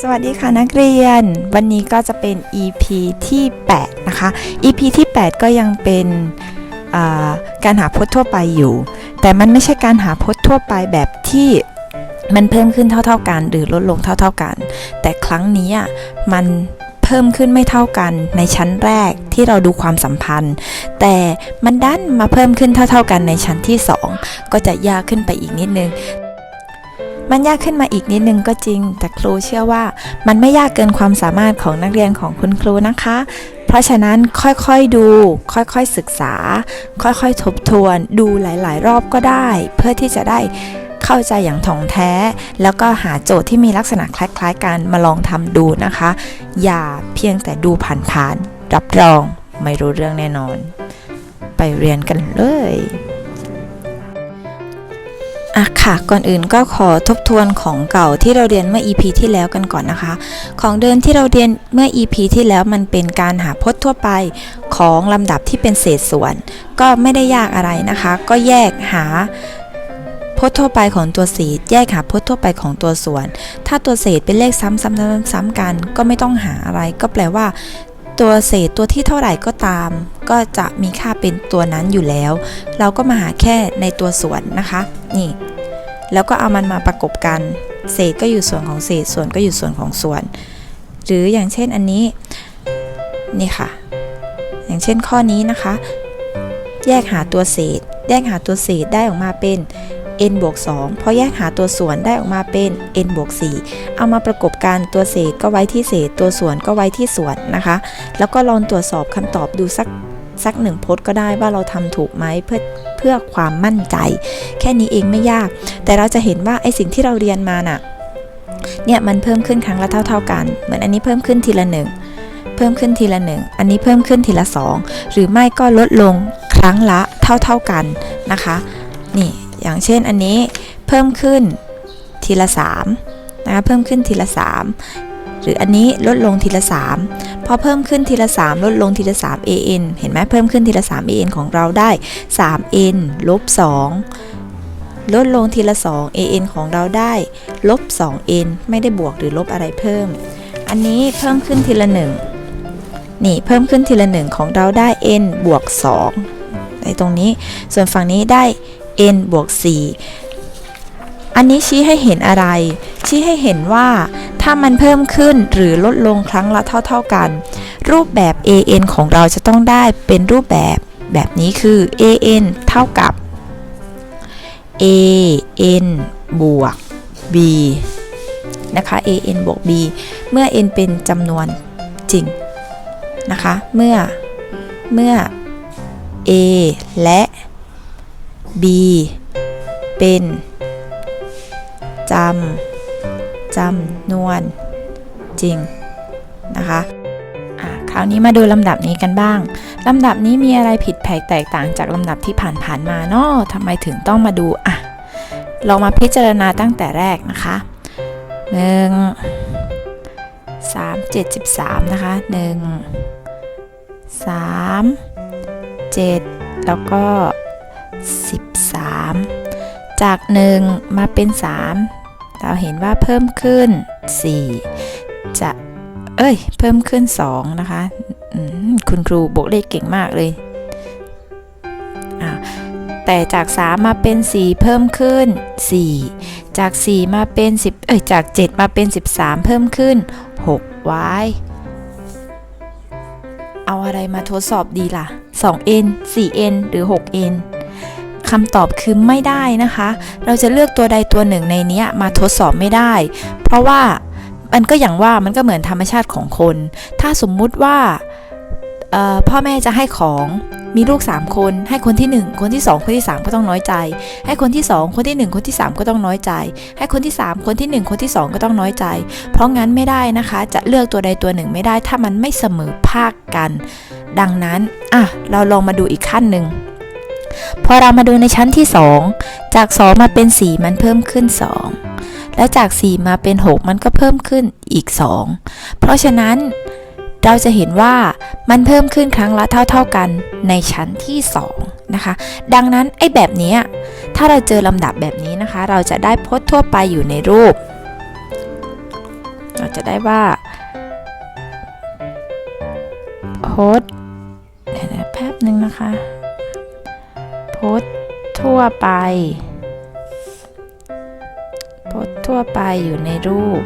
สวัสดีค่ะนักเรียน วันนี้ก็จะเป็น EP ที่ 8 นะคะ EP ที่ 8 ก็ยังเป็นาการหาพจน์ทั่วไปอยู่ แต่มันไม่ใช่การหาพจน์ทั่วไปแบบที่มันเพิ่มขึ้นเท่าๆกัน หรือลดลงเท่าๆกัน แต่ครั้งนี้อะมันเพิ่มขึ้นไม่เท่ากันในชั้นแรกที่เราดูความสัมพันธ์ แต่มันดันมาเพิ่มขึ้นเท่าๆกันในชั้นที่ 2 ก็จะยากขึ้นไปอีกนิดนึง มันยากขึ้นมาอีกนิดนึงก็จริง แต่ครูเชื่อว่ามันไม่ยากเกินความสามารถของนักเรียนของคุณครูนะคะ เพราะฉะนั้นค่อยๆดู ค่อยๆศึกษา ค่อยๆทบทวน ดูหลายๆ รอบก็ได้ เพื่อที่จะได้เข้าใจอย่างถ่องแท้ แล้วก็หาโจทย์ที่มีลักษณะคล้ายๆกันมาลองทำดูนะคะ อย่าเพียงแต่ดูผ่านๆรับรองไม่รู้เรื่องแน่นอน ไปเรียนกันเลย อะค่ะ ก่อนอื่นก็ขอทบทวนของเก่าที่เราเรียนเมื่อ EP ที่แล้วกันก่อนนะคะ ของเดิมที่เราเรียนเมื่อ EP ที่แล้วมันเป็นการหาพจน์ทั่วไปของลำดับที่เป็นเศษส่วน ก็ไม่ได้ยากอะไรนะคะ ก็แยกหาพจน์ทั่วไปของตัวเศษ แยกหาพจน์ทั่วไปของตัวส่วน ถ้าตัวเศษเป็นเลขซ้ำๆๆๆกัน ก็ไม่ต้องหาอะไร ก็แปลว่า ตัวเศษตัวที่เท่าไหร่ก็ตาม ก็จะมีค่าเป็นตัวนั้นอยู่แล้ว เราก็มาหาแค่ในตัวส่วนนะคะ นี่ แล้วก็เอามันมาประกบกัน เศษก็อยู่ส่วนของเศษ ส่วนก็อยู่ส่วนของส่วน หรืออย่างเช่นอันนี้ นี่ค่ะ อย่างเช่นข้อนี้นะคะ แยกหาตัวเศษ แยกหาตัวเศษได้ออกมาเป็น n บวก2พอแยกหาตัวส่วนได้ออกมาเป็น n บวก4เอามาประกบกันตัวเศษก็ไว้ที่เศษ ตัวส่วนก็ไว้ที่ส่วนนะคะ แล้วก็ลองตรวจสอบคำตอบดูสักสักหนึ่งพจน์ก็ได้ว่าเราทำถูกไหมเพื่อเพื่อความมั่นใจ แค่นี้เองไม่ยาก แต่เราจะเห็นว่าไอสิ่งที่เราเรียนมาน่ะเนี่ยมันเพิ่มขึ้นครั้งละเท่า ๆกัน เหมือนอันนี้เพิ่มขึ้นทีละหนึ่งเพิ่มขึ้นทีละหนึ่งอันนี้เพิ่มขึ้นทีละสองหรือไม่ก็ลดลงครั้งละเท่า ๆกันนะคะ นี่ อย่างเช่นอันนี้เพิ่มขึ้นทีละสามนะคะเพิ่มขึ้นทีละสามหรืออันนี้ลดลงทีละ 3 พอเพิ่มขึ้นทีละ 3 ลดลงทีละ 3 an เห็นไหมเพิ่มขึ้นทีละ 3 an ของเราได้ 3n ลบ 2 ลดลงทีละ 2 an ของเราได้ลบ 2n ไม่ได้บวกหรือลบอะไรเพิ่ม อันนี้เพิ่มขึ้นทีละ 1 นี่เพิ่มขึ้นทีละ 1 ของเราได้ n บวก 2 ในตรงนี้ ส่วนฝั่งนี้ได้ n บวก4อันนี้ชี้ให้เห็นอะไร ชี้ให้เห็นว่าถ้ามันเพิ่มขึ้นหรือลดลงครั้งละเท่า ๆกัน รูปแบบ an ของเราจะต้องได้เป็นรูปแบบแบบนี้คือ an เท่ากับ an บวก b นะคะ an บวก b เมื่อ n เป็นจำนวนจริงนะคะ เมื่อ เมื่อ a และ b เป็นจำจำนวนจริงนะคะคราวนี้มาดูลำดับนี้กันบ้าง ลำดับนี้มีอะไรผิดแผกแตกต่างจากลำดับที่ผ่านๆมาเนาะทำไมถึงต้องมาดูอะเรามาพิจารณาตั้งแต่แรกนะคะหนึ่งสามเจ็ดสิบสามนะคะหนึ่งสามเจ็ดแล้วก็ สิบสามจากหนึ่งมาเป็นสามเราเห็นว่าเพิ่มขึ้น 4 จะเอ้ย เพิ่มขึ้น 2 นะคะ คุณครูบอกเลขเก่งมากเลยแต่จาก 3 มาเป็น 4 เพิ่มขึ้น 4 จาก 4 มาเป็น 10 เอ้ย จาก 7 มาเป็น 13 เพิ่มขึ้น6 y เอาอะไรมาทดสอบดีล่ะ 2n 4n หรือ 6n คำตอบคือไม่ได้นะคะ เราจะเลือกตัวใดตัวหนึ่งในนี้มาทดสอบไม่ได้ เพราะว่ามันก็อย่างว่ามันก็เหมือนธรรมชาติของคน ถ้าสมมุติว่าพ่อแม่จะให้ของมีลูก 3 คน ให้คนที่ 1 คนที่ 2 คนที่ 3 ก็ต้องน้อยใจ ให้คนที่ 2 คนที่ 1 คนที่ 3 ก็ต้องน้อยใจ ให้คนที่ 3 คนที่ 1 คนที่ 2 ก็ต้องน้อยใจ เพราะงั้นไม่ได้นะคะ จะเลือกตัวใดตัวหนึ่งไม่ได้ถ้ามันไม่เสมอภาคกัน ดังนั้นอะเราลองมาดูอีกขั้นหนึ่ง พอเรามาดูในชั้นที่ 2 จาก 2 มาเป็น 4 มันเพิ่มขึ้น 2 และจาก 4 มาเป็น 6 มันก็เพิ่มขึ้นอีก 2 เพราะฉะนั้นเราจะเห็นว่ามันเพิ่มขึ้นครั้งละเท่า ๆกันในชั้นที่ 2 นะคะ ดังนั้นไอ้แบบนี้ถ้าเราเจอลำดับแบบนี้นะคะ เราจะได้พจน์ทั่วไปอยู่ในรูป เราจะได้ว่าพสต์แป๊บหนึ่งนะคะ พสต์ทั่วไปพสต์ทั่วไปอยู่ในรูป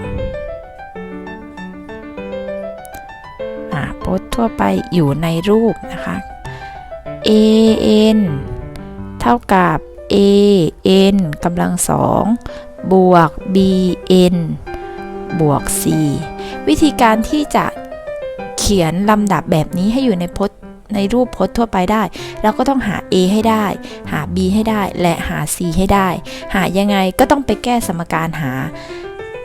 อ่าพสต์ทั่วไปอยู่ในรูปนะคะ a n เท่ากับ a n กำลังสองบวก b n บวก c วิธีการที่จะเขียนลำดับแบบนี้ให้อยู่ในพจน์ ในรูปพจน์ทั่วไปได้ เราก็ต้องหา a ให้ได้ หา b ให้ได้ และหา c ให้ได้ หายังไงก็ต้องไปแก้สมการหา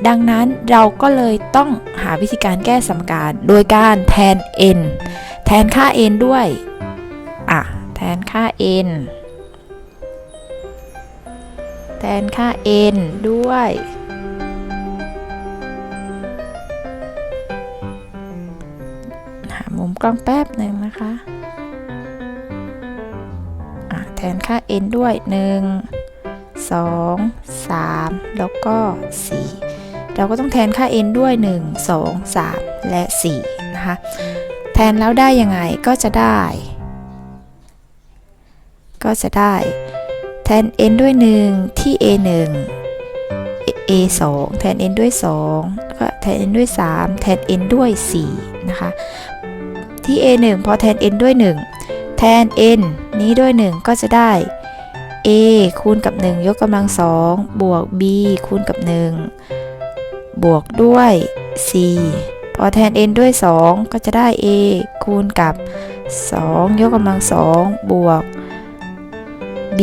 ดังนั้นเราก็เลยต้องหาวิธีการแก้สมการ โดยการแทน n แทนค่า n ด้วย อะ แทนค่า n แทนค่า n ด้วยหามุมกล้องแป๊บหนึ่งนะคะ นค่า n ด้วย 1 2 3 แล้วก็ 4 เราก็ต้องแทนค่า n ด้วย 1 2 3 และ 4 นะคะ แทนแล้วได้ยังไงก็จะได้ ก็จะได้ แทน n ด้วย 1 ที่ a 1 a 2แทน n ด้วย 2 ก็แทน n ด้วย 3 แทน n ด้วย 4 นะคะ ที่ a 1พอแทน n ด้วย 1 แทน n นี้ด้วย 1 ก็จะได้ a คูณกับ 1 ยกกำลัง2บวก b คูณกับ 1 บวกด้วย c พอแทน n ด้วย 2 ก็จะได้ a คูณกับ 2 ยกกำลัง2บวก b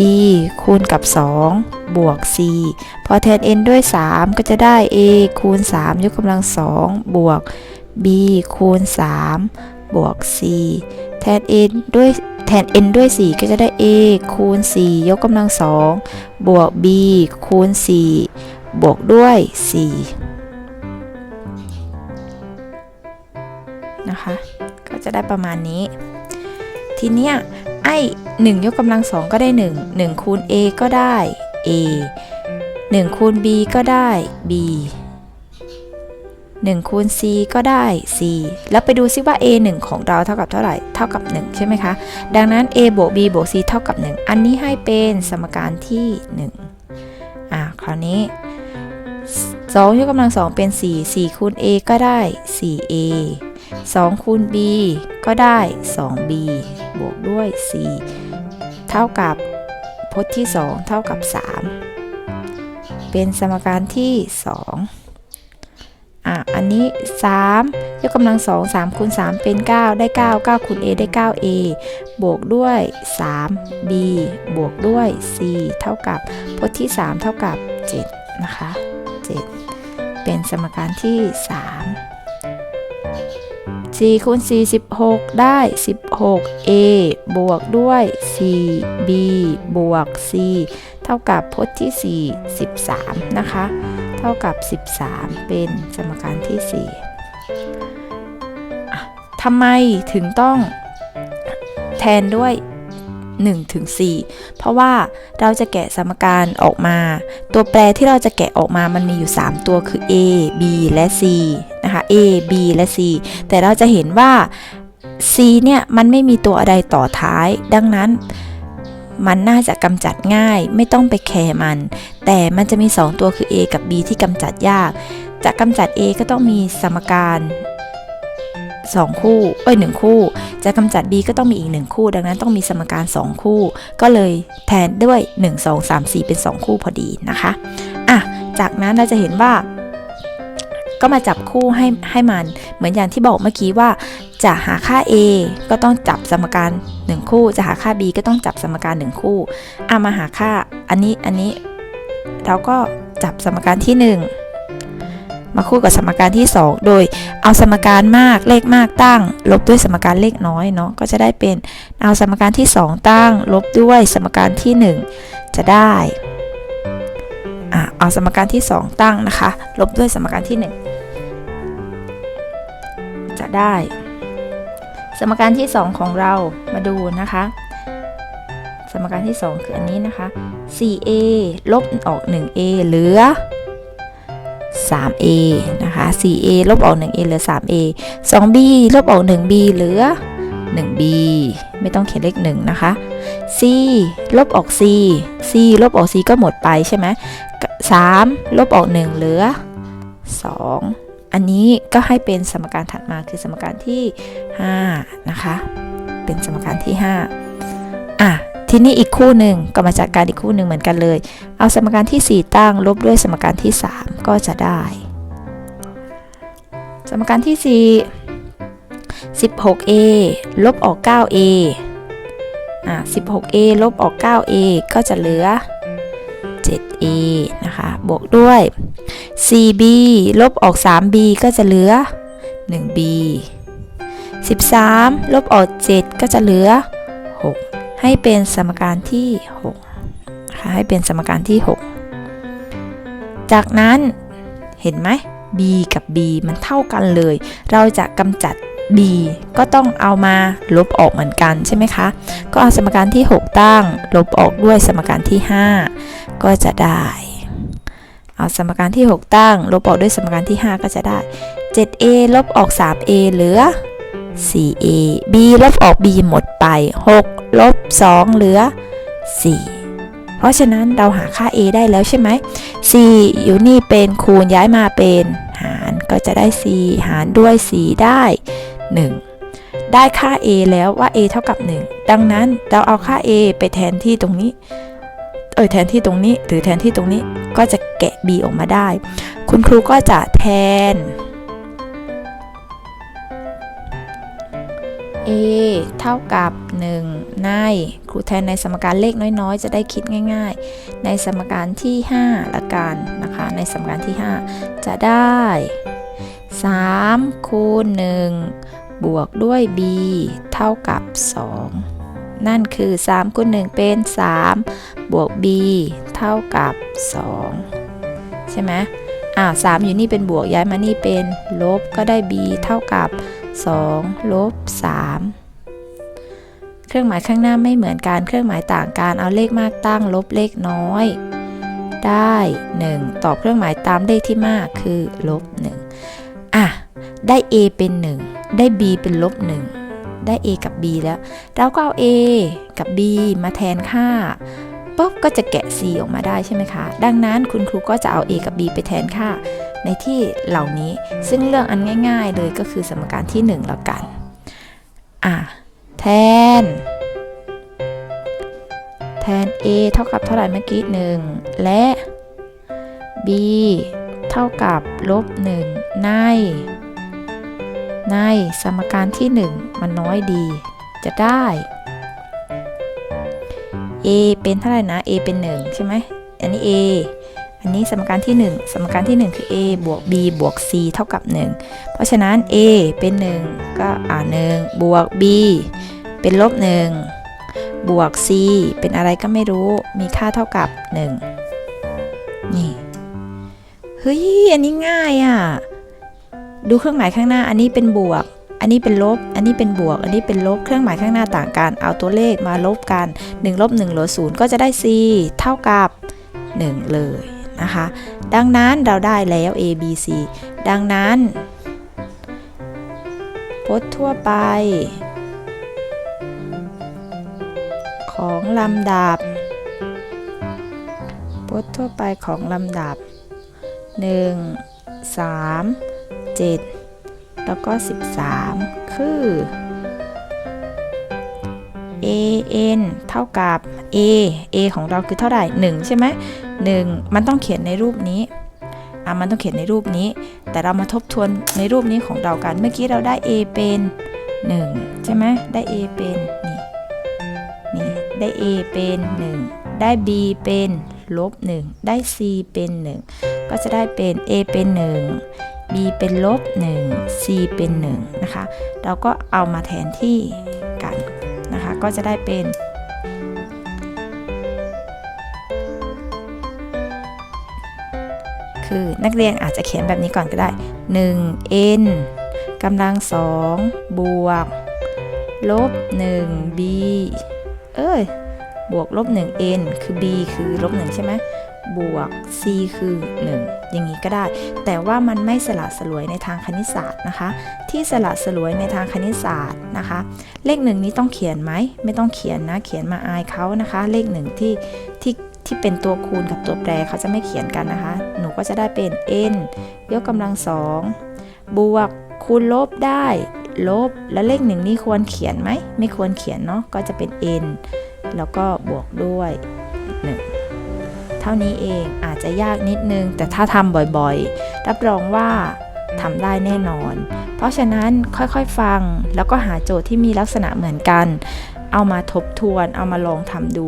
คูณกับ 2 บวก c พอแทน n ด้วย 3 ก็จะได้ a คูณ 3 ยกกำลัง2บวก b คูณ 3 บวก c แทน n ด้วยแทน n ด้วย 4 ก็จะได้ a คูณ 4 ยกกำลัง 2 บวก b คูณ 4 บวกด้วย 4 นะคะ ก็จะได้ประมาณนี้ ทีเนี้ยไอ้1ยกกำลังสองก็ได้ 1 1 คูณ a ก็ได้ a 1 คูณ b ก็ได้ b 1คูณ c ก็ได้ c แล้วไปดูซิว่า a 1 ของเราเท่ากับเท่าไหร่ เท่ากับ 1 ใช่ไหมคะ ดังนั้น a บวก b บวก c เท่ากับ 1 อันนี้ให้เป็นสมการที่ 1 อะ คราวนี้ 2 ยกกำลังสองเป็น 4 4 คูณ a ก็ได้ 4a 2 คูณ b ก็ได้ 2b บวกด้วย c เท่ากับพจน์ที่ 2 เท่ากับ 3 เป็นสมการที่ 2 อันนี้ 3 ยกกำลัง 2 3คูณ3เป็น 9 ได้ 9 9คูณ a ได้ 9a บวกด้วย 3b บวกด้วย c เท่ากับพจน์ที่ 3 เท่ากับ 7 นะคะ 7 เป็นสมการที่ 3 4คูณ4 16 ได้ 16a บวกด้วย 4b บวก c เท่ากับพจน์ที่ 4 13 นะคะ เท่ากับ 13 เป็นสมการที่ 4ทำไมถึงต้องแทนด้วย1ถึง4เพราะว่าเราจะแกะสมการออกมา ตัวแปรที่เราจะแกะออกมามันมีอยู่ 3 ตัวคือ a b และ c นะคะ a b และ c แต่เราจะเห็นว่า c เนี่ย มันไม่มีตัวอะไรต่อท้าย ดังนั้น มันน่าจะกำจัดง่าย ไม่ต้องไปแคร์มัน แต่มันจะมี 2 ตัวคือ a กับ b ที่กำจัดยาก จะกำจัด a ก็ต้องมีสมการ2 คู่ เอ้ย 1 คู่ จะกำจัด b ก็ต้องมีอีก 1 คู่ ดังนั้นต้องมีสมการ 2 คู่ ก็เลยแทนด้วย 1 2 3 4 เป็น 2 คู่พอดีนะคะ อะ จากนั้นเราจะเห็นว่า ก็มาจับคู่ให้ให้มัน เหมือนอย่างที่บอกเมื่อกี้ว่า จะหาค่า a ก็ต้องจับสมการ 1 คู่ จะหาค่า b ก็ต้องจับสมการ 1 คู่อะมาหาค่าอันนี้อันนี้ เราก็จับสมการที่ 1มาคู่กับสมการที่ 2 โดยเอาสมการมากเลขมากตั้ง ลบด้วยสมการเลขน้อยเนาะก็จะได้เป็นเอาสมการที่ 2 ตั้ง ลบด้วยสมการที่ 1 จะได้อะเอาสมการที่ 2 ตั้งนะคะ ลบด้วยสมการที่ 1 ได้ สมการที่ 2 ของเรามาดูนะคะ สมการที่ 2 คืออันนี้นะคะ 4a ลบออก 1a เหลือ 3a นะคะ 4a ลบออก 1a เหลือ 3a 2b ลบออก 1b เหลือ 1b ไม่ต้องเขียนเลข1นะคะ c ลบออก c c ลบออก c ก็หมดไปใช่ไหม3ลบออก 1 เหลือ 2 อันนี้ก็ให้เป็นสมการถัดมาคือสมการที่ 5 นะคะ เป็นสมการที่ 5 อะ ทีนี้อีกคู่หนึ่งก็มาจัดการอีกคู่หนึ่งเหมือนกันเลย เอาสมการที่ 4 ตั้งลบด้วยสมการที่ 3 ก็จะได้ สมการที่ 4 16a ลบออก 9a อะ 16a ลบออก 9a ก็จะเหลือ 7a นะคะ บวกด้วย 4b ลบออก 3b ก็จะเหลือ 1b 13 ลบออก 7 ก็จะเหลือ 6 ให้เป็นสมการที่6นะคะให้เป็นสมการที่ 6 จากนั้นเห็นไหม b กับ b มันเท่ากันเลย เราจะกำจัด b ก็ต้องเอามาลบออกเหมือนกันใช่ไหมคะ ก็เอาสมการที่ 6 ตั้ง ลบออกด้วยสมการที่ 5 ก็จะได้ เอาสมการที่ 6 ตั้ง ลบออกด้วยสมการที่ 5 ก็จะได้ 7a ลบออก 3a เหลือ 4a b ลบออก b หมดไป 6 ลบ 2 เหลือ4เพราะฉะนั้นเราหาค่า a ได้แล้วใช่ไหม4อยู่นี่เป็นคูณย้ายมาเป็น หารก็จะได้4หารด้วย 4 ได้ 1 ได้ค่า a แล้วว่า a เท่ากับ 1 ดังนั้นเราเอาค่า a ไปแทนที่ตรงนี้ เออแทนที่ตรงนี้ หรือแทนที่ตรงนี้ ก็จะแกะ b ออกมาได้ คุณครูก็จะแทน a เท่ากับ 1 ใน ครูแทนในสมการเลขน้อยๆ จะได้คิดง่ายๆ ในสมการที่ 5 ละกันนะคะ ในสมการที่ 5 จะได้ 3 คูณ 1 บวกด้วย b เท่ากับ 2 นั่นคือ 3คูณ1เป็น 3 บวก b เท่ากับ 2 ใช่ไหมอ่า3อยู่นี่เป็นบวกย้ายมานี่เป็นลบก็ได้ b เท่ากับ 2 ลบ 3 เครื่องหมายข้างหน้าไม่เหมือนกัน เครื่องหมายต่างกัน เอาเลขมากตั้ง ลบเลขน้อย ได้ 1 ตอบเครื่องหมายตามเลขที่มากคือ ลบ 1 อะ ได้ a เป็น 1 ได้ b เป็นลบ1ได้ a กับ b แล้ว เราก็เอา a กับ b มาแทนค่าปุ๊บก็จะแกะ c ออกมาได้ใช่ไหมคะ ดังนั้นคุณครูก็จะเอา a กับ b ไปแทนค่า ในที่เหล่านี้ ซึ่งเรื่องอันง่าย ๆ เลยก็คือสมการที่ 1 แล้วกัน อะ แทน แทน a เท่ากับเท่าไหร่เมื่อกี้ 1 และ b เท่ากับลบ 1 ใน ในสมการที่ 1 มันน้อยดี จะได้ a เป็นเท่าไหร่นะ a เป็น 1 ใช่ไหมอันนี้ a อันนี้สมการที่ 1 สมการที่ 1 คือ a บวก b บวก c เท่ากับ 1 เพราะฉะนั้น a เป็น 1 ก็อ่า1บวก b เป็นลบ 1 บวก c เป็นอะไรก็ไม่รู้ มีค่าเท่ากับ 1 นี่ เฮ้ย อันนี้ง่ายอะ ดูเครื่องหมายข้างหน้า อันนี้เป็นบวก อันนี้เป็นลบ อันนี้เป็นบวก อันนี้เป็นลบ เครื่องหมายข้างหน้าต่างกัน เอาตัวเลขมาลบกัน1ลบ1เหลือ0ก็จะได้ c เท่ากับ 1 เลยนะคะ ดังนั้นเราได้แล้ว a b c ดังนั้นพจน์ทั่วไป ของลำดับพจน์ทั่วไปของลำดับ 1 3 7 แล้วก็ 13 คือ a n เท่ากับ a a ของเราคือเท่าไหร่1ใช่ไหม1มันต้องเขียนในรูปนี้อะมันต้องเขียนในรูปนี้ แต่เรามาทบทวนในรูปนี้ของเรากัน เมื่อกี้เราได้ a เป็น 1 ใช่ไหมได้ a เป็นนี่นี่ได้ a เป็น 1 ได้ b เป็นลบ1ได้ c เป็น 1 ก็จะได้เป็น a เป็น 1 b เป็นลบ 1 c เป็น1นะคะ เราก็เอามาแทนที่กันนะคะ ก็จะได้เป็น คือนักเรียนอาจจะเขียนแบบนี้ก่อนก็ได้ 1 n กำลังสองบวก ลบ 1 b เอ้ย บวกลบ 1 n คือ b คือลบ 1 ใช่ไหม บวก c คือ 1 อย่างนี้ก็ได้ แต่ว่ามันไม่สละสลวยในทางคณิตศาสตร์นะคะ ที่สละสลวยในทางคณิตศาสตร์นะคะ เลขหนึ่งนี้ต้องเขียนไหม ไม่ต้องเขียนนะ เขียนมาอายเขานะคะ เลขหนึ่งที่ที่ที่เป็นตัวคูณกับตัวแปรเขาจะไม่เขียนกันนะคะ หนูก็จะได้เป็น n ยกกำลังสองบวกคูณลบได้ ลบ แล้วเลขหนึ่งนี่ควรเขียนไหม ไม่ควรเขียนเนาะ ก็จะเป็น n แล้วก็บวกด้วย 1 เท่านี้เองอาจจะยากนิดนึง แต่ถ้าทำบ่อยๆ รับรองว่าทำได้แน่นอน เพราะฉะนั้นค่อยๆฟังแล้วก็หาโจทย์ที่มีลักษณะเหมือนกัน เอามาทบทวน เอามาลองทำดู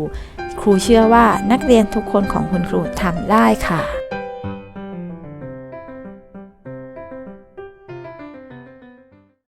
ครูเชื่อว่านักเรียนทุกคนของคุณครูทำได้ค่ะ